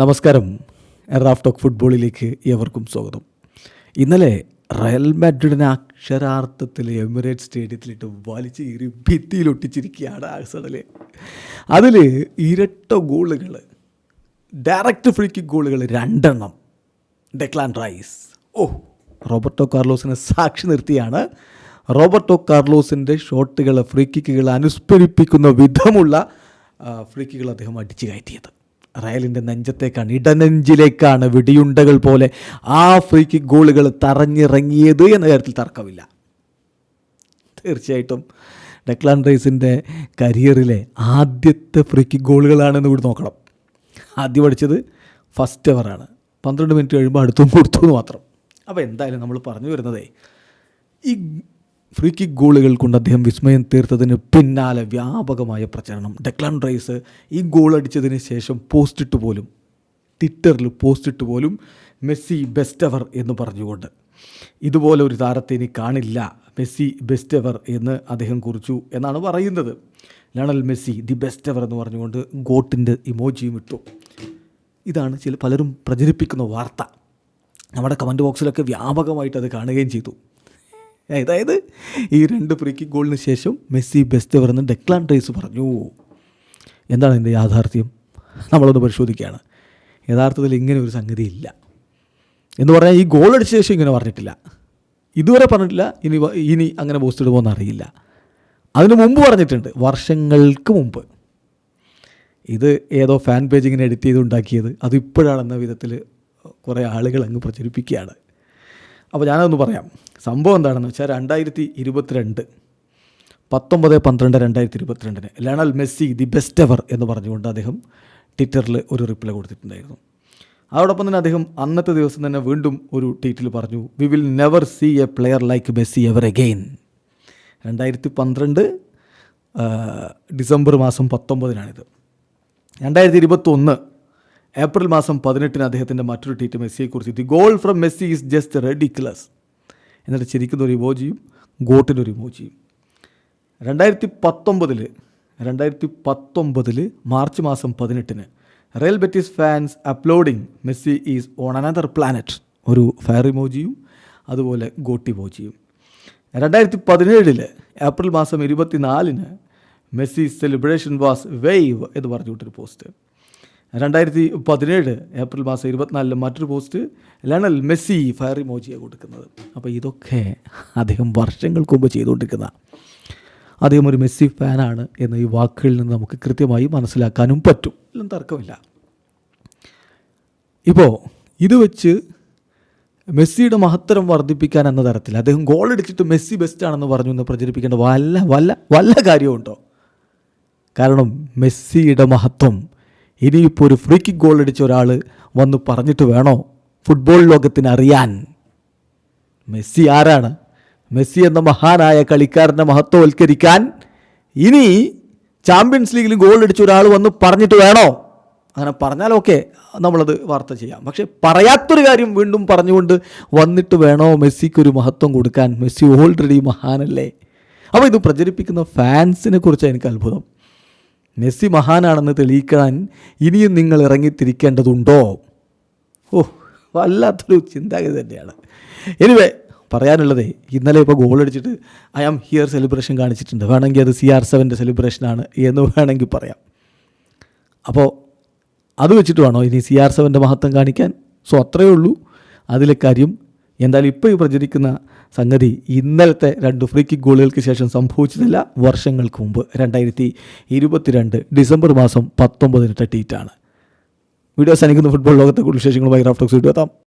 നമസ്കാരം. Raf talk ഫുട്ബോളിലേക്ക് ഏവർക്കും സ്വാഗതം. ഇന്നലെ റയൽ മാഡ്രിഡിനെ അക്ഷരാർത്ഥത്തിൽ എമിറേറ്റ് സ്റ്റേഡിയത്തിലിട്ട് വലിച്ച് കീറി ഭിത്തിയിലൊട്ടിച്ചിരിക്കുകയാണ് ആഴ്സണൽ അതിൽ ഇരട്ട ഗോളുകൾ ഡയറക്റ്റ് ഫ്രീക്ക് ഗോളുകൾ രണ്ടെണ്ണം. Declan Rice. ഓ റോബർട്ടോ കാർലോസിനെ സാക്ഷി നിർത്തിയാണ്. റോബർട്ടോ കാർലോസിന്റെ ഷോട്ടുകൾ ഫ്രീ കിക്കുകൾ അനുസ്മരിപ്പിക്കുന്ന വിധമുള്ള ഫ്രീക്കുകൾ അദ്ദേഹം അടിച്ചു കയറ്റിയത്. റയലിന്റെ നെഞ്ചത്തേക്കാണ് ഇടനെഞ്ചിലേക്കാണ് വെടിയുണ്ടകൾ പോലെ ആ ഫ്രീ കിക്ക് ഗോളുകൾ തറഞ്ഞിറങ്ങിയത് എന്ന കാര്യത്തിൽ തർക്കമില്ല. തീർച്ചയായിട്ടും ഡെക്ലാൻ റൈസിന്റെ കരിയറിലെ ആദ്യത്തെ ഫ്രീ കിക്ക് ഗോളുകളാണെന്ന് കൂടി നോക്കണം. ആദ്യം അടിച്ചത് ഫസ്റ്റ് എവറാണ് പന്ത്രണ്ട് മിനിറ്റ് കഴിയുമ്പോൾ അടുത്തും കൊടുത്തു എന്ന് മാത്രം. അപ്പോൾ എന്തായാലും നമ്മൾ പറഞ്ഞു വരുന്നതേ ഈ ഫ്രീ കിക്ക് ഗോളുകൾ കൊണ്ട് അദ്ദേഹം വിസ്മയം തീർത്തതിന് പിന്നാലെ വ്യാപകമായ പ്രചരണം. ഡെക്ലാൻ റൈസ് ഈ ഗോൾ അടിച്ചതിന് ശേഷം പോസ്റ്റിട്ട് പോലും ട്വിറ്ററിൽ പോസ്റ്റിട്ട് പോലും മെസ്സി ബെസ്റ്റ് എവർ എന്ന് പറഞ്ഞുകൊണ്ട്. ഇതുപോലെ ഒരു താരത്തെ ഇനി കാണില്ല. മെസ്സി ബെസ്റ്റ് എവർ എന്ന് അദ്ദേഹം കുറിച്ചു എന്നാണ് പറയുന്നത്. Lionel Messi the best ever എന്ന് പറഞ്ഞുകൊണ്ട് ഗോട്ടിന്റെ ഇമോജിയും ഇട്ടു. ഇതാണ് ചില പലരും പ്രചരിപ്പിക്കുന്ന വാർത്ത. നമ്മുടെ കമന്റ് ബോക്സിലൊക്കെ വ്യാപകമായിട്ട് അത് കാണുകയും ചെയ്തു. അതായത് ഈ രണ്ട് ഫ്രീ ഗോളിന് ശേഷം മെസ്സി ബെസ്റ്റ് എന്ന് ഡെക്ലാൻ റൈസ് പറഞ്ഞു. എന്താണ് ഇതിന്റെ യാഥാർത്ഥ്യം? നമ്മളൊന്ന് പരിശോധിക്കുകയാണ്. യഥാർത്ഥത്തിൽ ഇങ്ങനെ ഒരു സംഗതി ഇല്ല. എന്ന് പറഞ്ഞാൽ ഈ ഗോൾ അടിച്ച ശേഷം ഇങ്ങനെ പറഞ്ഞിട്ടില്ല. ഇതുവരെ പറഞ്ഞിട്ടില്ല ഇനി ഇനി അങ്ങനെ പോസ്റ്റ് ഇടുമോ എന്നറിയില്ല അതിന് മുമ്പ് പറഞ്ഞിട്ടുണ്ട് വർഷങ്ങൾക്ക് മുമ്പ്. ഇത് ഏതോ ഫാൻ പേജ് ഇങ്ങനെ എഡിറ്റ് ചെയ്ത് ഉണ്ടാക്കിയത്. അത് ഇപ്പോഴാണെന്ന വിധത്തിൽ കുറേ ആളുകൾ അങ്ങ് പ്രചരിപ്പിക്കുകയാണ്. അപ്പോൾ ഞാനതൊന്ന് പറയാം. സംഭവം എന്താണെന്ന് വെച്ചാൽ രണ്ടായിരത്തി ഇരുപത്തിരണ്ട് പത്തൊമ്പത് പന്ത്രണ്ട് രണ്ടായിരത്തി ഇരുപത്തിരണ്ടിന് Lionel Messi the best ever എന്ന് പറഞ്ഞുകൊണ്ട് അദ്ദേഹം ട്വിറ്ററിൽ ഒരു റിപ്ലൈ കൊടുത്തിട്ടുണ്ടായിരുന്നു. അതോടൊപ്പം തന്നെ അദ്ദേഹം അന്നത്തെ ദിവസം തന്നെ വീണ്ടും ഒരു ട്വീറ്റിൽ പറഞ്ഞു we will never see a player like Messi ever again രണ്ടായിരത്തി പന്ത്രണ്ട് ഡിസംബർ മാസം പത്തൊമ്പതിനാണിത്. രണ്ടായിരത്തി ഇരുപത്തൊന്ന് ഏപ്രിൽ മാസം പതിനെട്ടിന് അദ്ദേഹത്തിന്റെ മറ്റൊരു tweet മെസ്സിയെക്കുറിച്ച് the goal from Messi is just ridiculous എന്നിട്ട് ചിരിക്കുന്ന ഒരു ഇമോജിയും ഗോട്ടിന്റെ ഒരു ഇമോജിയും രണ്ടായിരത്തി പത്തൊമ്പതിൽ രണ്ടായിരത്തി പത്തൊമ്പതിൽ മാർച്ച് മാസം പതിനെട്ടിന് Real Betis fans uploading Messi is on another planet ഒരു ഫയർ ഇമോജിയും അതുപോലെ ഗോട്ടി ഇമോജിയും രണ്ടായിരത്തി പതിനേഴിൽ ഏപ്രിൽ മാസം ഇരുപത്തിനാലിന് മെസ്സി സെലിബ്രേഷൻ വാസ് വെയ്വ് എന്ന് പറഞ്ഞുകൊണ്ടൊരു പോസ്റ്റ് രണ്ടായിരത്തി പതിനേഴ് ഏപ്രിൽ മാസം ഇരുപത്തിനാലിൽ മറ്റൊരു പോസ്റ്റ് ലണൽ മെസ്സി ഫയർ ഇമോജിയാണ് കൊടുക്കുന്നത്. അപ്പോൾ ഇതൊക്കെ അദ്ദേഹം വർഷങ്ങൾക്ക് മുമ്പ് ചെയ്തുകൊണ്ടിരിക്കുന്ന അദ്ദേഹം ഒരു മെസ്സി ഫാനാണ് എന്ന ഈ വാക്കുകളിൽ നിന്ന് നമുക്ക് കൃത്യമായി മനസ്സിലാക്കാനും പറ്റും. എല്ലാം തർക്കമില്ല. ഇപ്പോൾ ഇത് വെച്ച് മെസ്സിയുടെ മഹത്തരം വർദ്ധിപ്പിക്കാൻ എന്ന തരത്തിൽ അദ്ദേഹം ഗോൾ അടിച്ചിട്ട് മെസ്സി ബെസ്റ്റ് ആണെന്ന് പറഞ്ഞു എന്ന് പ്രചരിപ്പിക്കേണ്ട വല്ല വല്ല വല്ല കാര്യമുണ്ടോ കാരണം മെസ്സിയുടെ മഹത്വം ഇനിയിപ്പോൾ ഒരു ഫ്രീ കിക്ക് ഗോൾ അടിച്ച ഒരാൾ വന്ന് പറഞ്ഞിട്ട് വേണോ? ഫുട്ബോൾ ലോകത്തിന് അറിയാൻ. മെസ്സി ആരാണ്? മെസ്സി എന്ന മഹാനായ കളിക്കാരനെ മഹത്വവൽക്കരിക്കാൻ ഇനി ചാമ്പ്യൻസ് ലീഗിൽ ഗോൾ അടിച്ച ഒരാൾ വന്ന് പറഞ്ഞിട്ട് വേണോ? അങ്ങനെ പറഞ്ഞാലൊക്കെ നമ്മളത് വാർത്ത ചെയ്യാം. പക്ഷേ പറയാത്തൊരു കാര്യം വീണ്ടും പറഞ്ഞുകൊണ്ട് വന്നിട്ട് വേണോ മെസ്സിക്കൊരു മഹത്വം കൊടുക്കാൻ? മെസ്സി ഓൾറെഡി മഹാനല്ലേ? അപ്പോൾ ഇത് പ്രചരിപ്പിക്കുന്ന ഫാൻസിനെ കുറിച്ച് എനിക്ക് അത്ഭുതം. മെസ്സി മഹാനാണെന്ന് തെളിയിക്കാൻ ഇനിയും നിങ്ങൾ ഇറങ്ങിത്തിരിക്കേണ്ടതുണ്ടോ? ഓ വല്ലാത്തൊരു ചിന്താഗതി തന്നെയാണ്. എനിവേ പറയാനുള്ളതേ ഇന്നലെ ഇപ്പോൾ ഗോൾ അടിച്ചിട്ട് ഐ ആം ഹിയർ സെലിബ്രേഷൻ കാണിച്ചിട്ടുണ്ട്. വേണമെങ്കിൽ അത് സി ആർ സെവന്റെ സെലിബ്രേഷനാണ് എന്ന് വേണമെങ്കിൽ പറയാം. അപ്പോൾ അത് വെച്ചിട്ട് വേണോ ഇനി സി ആർ സെവന്റെ മഹത്വം കാണിക്കാൻ? സോ അത്രയേ ഉള്ളൂ. അതിലെ കാര്യം എന്തായാലും ഇപ്പോൾ ഈ പ്രചരിക്കുന്ന സംഗതി ഇന്നലത്തെ രണ്ട് ഫ്രീ കിക്ക് ഗോളുകൾക്ക് ശേഷം സംഭവിച്ചതല്ല വർഷങ്ങൾക്ക് മുമ്പ്. രണ്ടായിരത്തി ഇരുപത്തിരണ്ട് ഡിസംബർ മാസം പത്തൊമ്പതിനെട്ട് ട്വീറ്റാണ് വീഡിയോ സനിക്കുന്ന ഫുട്ബോൾ ലോകത്തെ കൂടുതൽ വിശേഷങ്ങളുമായി റാഫ്റ്റോക്സ് വീഡിയോ എത്താം